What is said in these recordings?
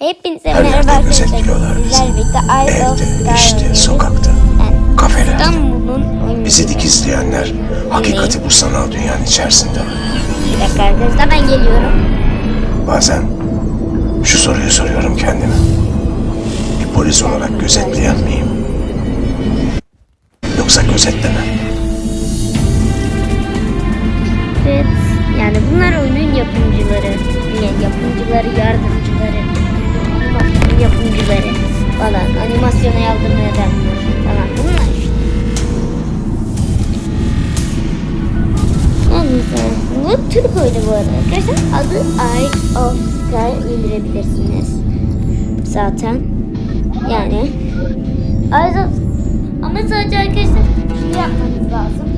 Hepinize Her merhaba arkadaşlar. Sizlerle birlikte Eyes of Evde, işte, sokakta, Yani kafelerde. İstanbul'un. Bizi dikizleyenler hakikati bu sanal dünyanın içerisinde. Bir dakika arkadaşlar ben geliyorum. Bazen şu soruyu soruyorum kendime. Bir polis olarak gözetleyen miyim? Yoksa gözetlenen. Evet. Yani bunlar oyunun yapımcıları. Yani yapımcıları, yardımcıları. Falan. Animasyona yardım edenler falan. Bunlar işte. Neyse. Bu Türk oyunu bu arada arkadaşlar. Adı Eyes of Sky indirebilirsiniz. Zaten. Yani. Eyes of Ama sadece arkadaşlar şunu yapmanız lazım.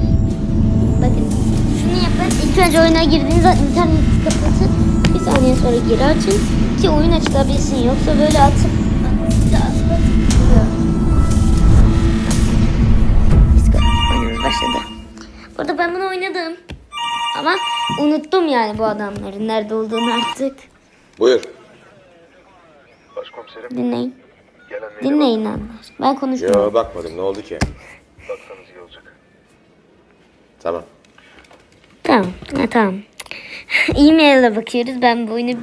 Bakın şunu yapın. İlk önce oyuna girdiğiniz zaman interneti kapatın. Bir saniye sonra geri açın. Ki oyun açılabilsin. Yoksa böyle atıp Ama unuttum yani bu adamların nerede olduğunu artık. Buyur. Başkomiserim Dinleyin. Dinleyin anlar. Ben konuşmuyorum. Yo bakmadım ne oldu ki? baksanız iyi olacak. Tamam. Tamam. Ha, tamam. E-mail'e bakıyoruz. Ben bu oyunu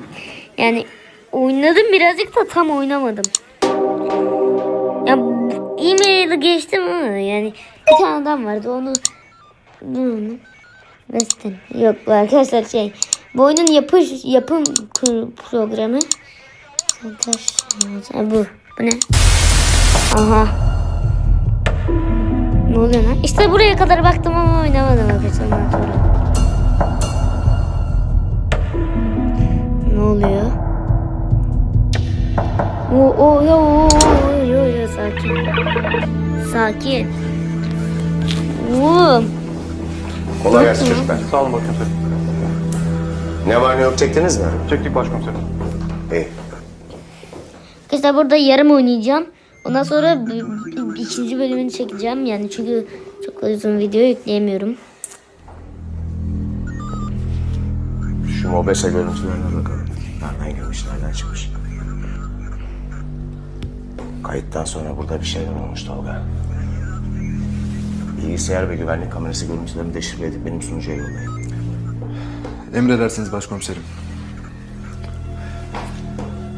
yani oynadım birazcık da tam oynamadım. Ya e-mail'i geçtim ama yani bir tane adam vardı onu onu? Western. Yok arkadaşlar şey bu oyunun yapış yapım programı. Arkadaşlar, bu. Bu ne? Aha. Ne oluyor lan? İşte buraya kadar baktım ama oynamadım arkadaşlar sonra. Ne oluyor? Oo, oo, yo, oo, oo, yo, sakin. Sakin. Oğlum. Kolay gelsin çocuklar. Sağ olun başkomiserim. Ne var ne yok çektiniz mi? Çektik başkomiserim. İyi. Arkadaşlar burada yarım oynayacağım. Ondan sonra b- b- ikinci bölümünü çekeceğim. Yani çünkü çok uzun video yükleyemiyorum. Şu mobese görüntülerine bakalım. Nereden girmiş, nereden çıkmış? Kayıttan sonra burada bir şeyler olmuş Tolga. Bilgisayar ve güvenlik kamerası görüntülerini deşifre edip benim sunucuya yollayın. Emredersiniz başkomiserim.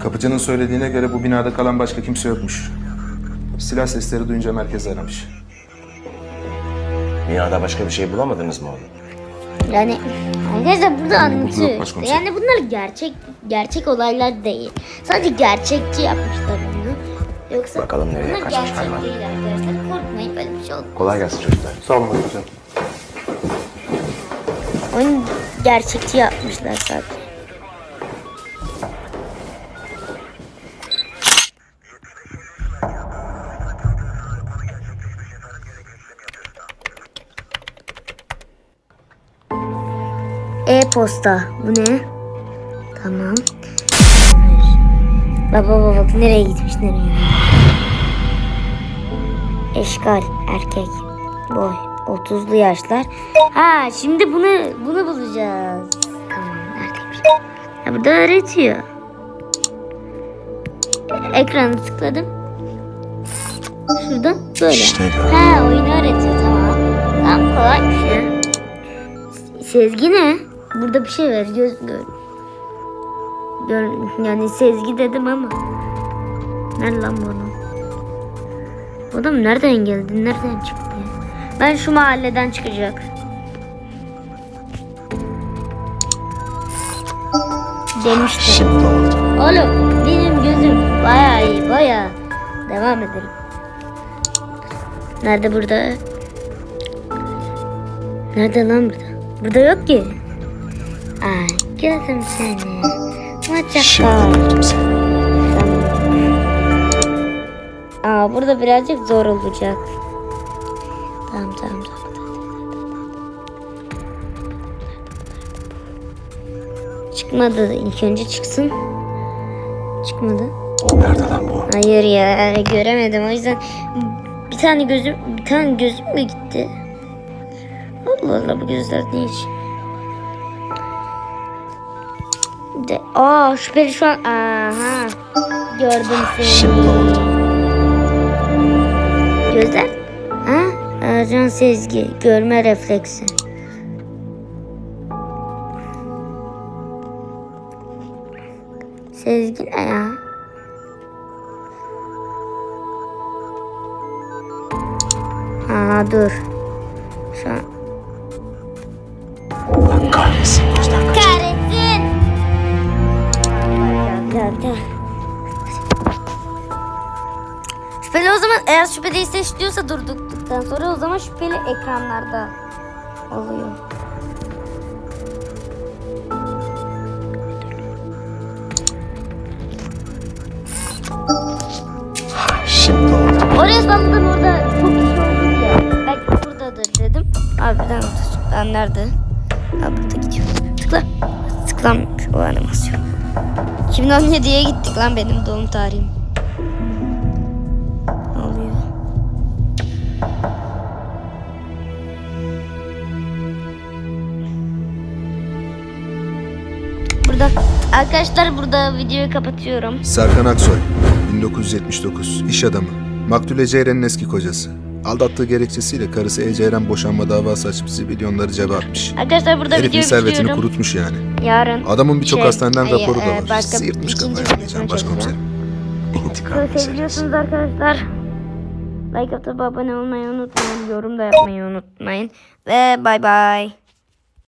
Kapıcının söylediğine göre bu binada kalan başka kimse yokmuş. Silah sesleri duyunca merkez aramış. Binada başka bir şey bulamadınız mı oğlum? Yani arkadaşlar burada yok anlatıyor. başkomiserim. Yani bunlar gerçek gerçek olaylar değil. Sadece gerçekçi yapmışlar bunu. Yoksa Bakalım nereye bunlar kaçmış gerçek hayvan. değil arkadaşlar. Olmaz. Kolay gelsin çocuklar. Sağ olun başkomiserim. Oyun gerçekçi yapmışlar sadece. E-posta. Bu ne? Tamam. Baba baba nereye gitmiş nereye? Eşkal erkek. Boy 30'lu yaşlar. Ha şimdi bunu bunu bulacağız. Tamam neredeymiş? Ha, burada öğretiyor. Ekranı tıkladım. Şuradan böyle. İşte Ha oyunu öğretiyor tamam. Tamam kolaymış ya. Se- Sezgi ne? Burada bir şey var. Göz gör. Gör, yani sezgi dedim ama. Nerede lan bu adam? Nereden geldi? Nereden çıktı? Ben şu mahalleden çıkacak. Demiştim. Oğlum benim gözüm bayağı iyi bayağı. Devam edelim. Nerede burada? Nerede lan burada? Burada yok ki. Ay gözüm seni. Maçakal. Aa burada birazcık zor olacak. Tamam tamam tamam. Çıkmadı. İlk önce çıksın. Çıkmadı. Nerede lan bu? Hayır ya göremedim o yüzden bir tane gözüm bir tane gözüm mü gitti? Allah Allah bu gözler ne için? De, aa şüpheli şu an aha Gördüm seni. Şimdi oldu. Gözler. Ha? Ercan Sezgi. Görme refleksi. Sezgi ne ya? Ha dur. Şu an. Kahretsin. O zaman eğer şüpheliyse işliyorsa durduktan sonra o zaman şüpheli ekranlarda oluyor. Şimdi oldu. Oraya salladım orada çok kişi oldu ya. Belki buradadır dedim. Harbiden ben nerede? Ha burada gidiyor. Tıkla. Tıklanmış o animasyon. 2017'ye gittik lan benim doğum tarihim. Arkadaşlar burada videoyu kapatıyorum. Serkan Aksoy, 1979, iş adamı. Maktule Ceyren'in eski kocası. Aldattığı gerekçesiyle karısı Ece Eren boşanma davası açıp milyonları cebe atmış. Arkadaşlar burada Herifin videoyu servetini bitiriyorum. kurutmuş yani. Yarın. Adamın birçok şey, hastaneden ay, raporu da e, var. başka Sıyırtmış ikinci kafayı videosunu başkomiserim. İntikam meselesi. seviyorsunuz arkadaşlar. Like atıp abone olmayı unutmayın. Yorum da yapmayı unutmayın. Ve bay bay.